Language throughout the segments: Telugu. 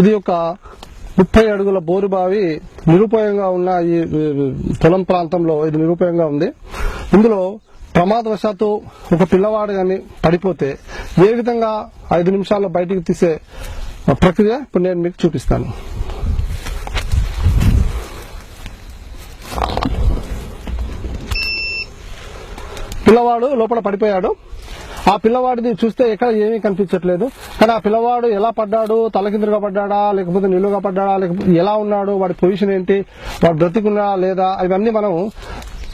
ఇది ఒక ముప్పై అడుగుల బోరు బావి నిరుపయోగంగా ఉన్న ఈ పొలం ప్రాంతంలో ఇది నిరుపయోగంగా ఉంది. ఇందులో ప్రమాదవశాత్తు ఒక పిల్లవాడు కానీ పడిపోతే ఏ విధంగా ఐదు నిమిషాల్లో బయటికి తీసే ప్రక్రియ? ఇప్పుడు నేను మీకు చూపిస్తాను. పిల్లవాడు లోపల పడిపోయాడు. ఆ పిల్లవాడిని చూస్తే ఎక్కడ ఏమీ కనిపించట్లేదు. కానీ ఆ పిల్లవాడు ఎలా పడ్డాడు? తలకిందులుగా పడ్డాడా? లేకపోతే నిలువుగా పడ్డాడా? లేకపోతే ఎలా ఉన్నాడు? వాడి పొజిషన్ ఏంటి? వాడు బ్రతికున్నా లేదా? ఇవన్నీ మనం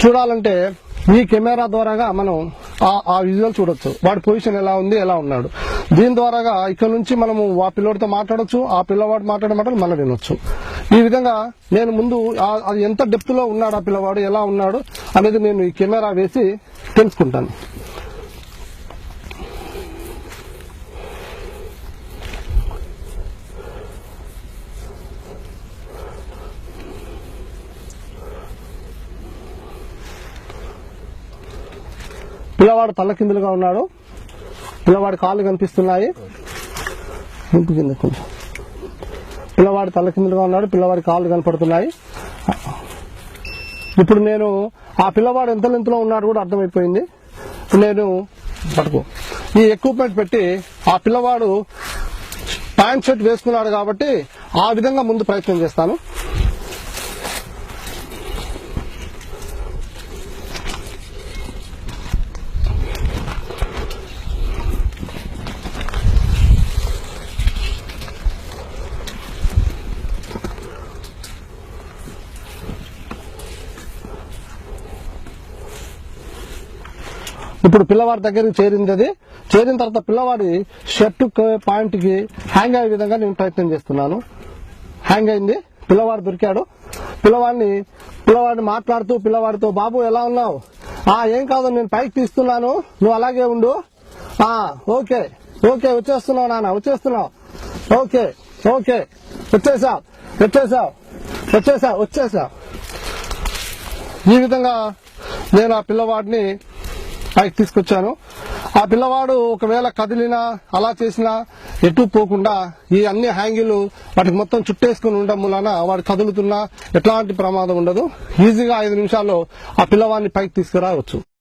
చూడాలంటే ఈ కెమెరా ద్వారాగా మనం ఆ- ఆ విజువల్ చూడొచ్చు. వాడి పొజిషన్ ఎలా ఉంది? ఎలా ఉన్నాడు? దీని ద్వారాగా ఇక్కడ నుంచి మనము ఆ పిల్లవాడితో మాట్లాడొచ్చు. ఆ పిల్లవాడు మాట్లాడే మాటలు మళ్ళీ వినొచ్చు. ఈ విధంగా నేను ముందు అది ఎంత డెప్త్లో ఉన్నాడు ఆ పిల్లవాడు? ఎలా ఉన్నాడు? అనేది నేను ఈ కెమెరా వేసి తెలుసుకుంటాను. పిల్లవాడు తల్లకిందులుగా ఉన్నాడు. పిల్లవాడి కాళ్ళు కనిపిస్తున్నాయి. ఇంపు కింద కొంచెం. పిల్లవాడు తల్లకిందులుగా ఉన్నాడు. పిల్లవాడి కాళ్ళు కనపడుతున్నాయి. ఇప్పుడు నేను ఆ పిల్లవాడు ఎంత లెంత్లో ఉన్నాడు కూడా అర్థమైపోయింది. నేను పట్టుకో. ఈ ఎక్విప్మెంట్ పెట్టి ఆ పిల్లవాడు ప్యాంట్ షర్ట్ వేసుకున్నాడు కాబట్టి ఆ విధంగా ముందు ప్రయత్నం చేస్తాను. ఇప్పుడు పిల్లవాడి దగ్గరికి చేరింది అది చేరిన తర్వాత పిల్లవాడి షర్ట్ పాయింట్కి హ్యాంగ్ అయ్యే విధంగా నేను ప్రయత్నం చేస్తున్నాను. హ్యాంగ్ అయింది. పిల్లవాడు దొరికాడు. పిల్లవాడిని పిల్లవాడిని మాట్లాడుతూ పిల్లవాడితో బాబు ఎలా ఉన్నావు? ఆ ఏం కాదు నేను పైకి తీస్తున్నాను. నువ్వు అలాగే ఉండు. ఆ ఓకే. ఓకే వచ్చేస్తున్నావు నాన్న వచ్చేస్తున్నావు. Okay okay. వచ్చేసావు వచ్చేసావు వచ్చేసావు వచ్చేసావు. ఈ విధంగా నేను ఆ పిల్లవాడిని పైకి తీసుకొచ్చాను ఆ పిల్లవాడు ఒకవేళ కదిలినా అలా చేసినా ఎటు పోకుండా ఈ అన్ని హ్యాంగిల్ వాటికి మొత్తం చుట్టేసుకుని ఉండడం మూలన వాడు కదులుతున్నా ఎట్లాంటి ప్రమాదం ఉండదు. ఈజీగా ఐదు నిమిషాల్లో ఆ పిల్లవాడిని పైకి తీసుకురావచ్చు.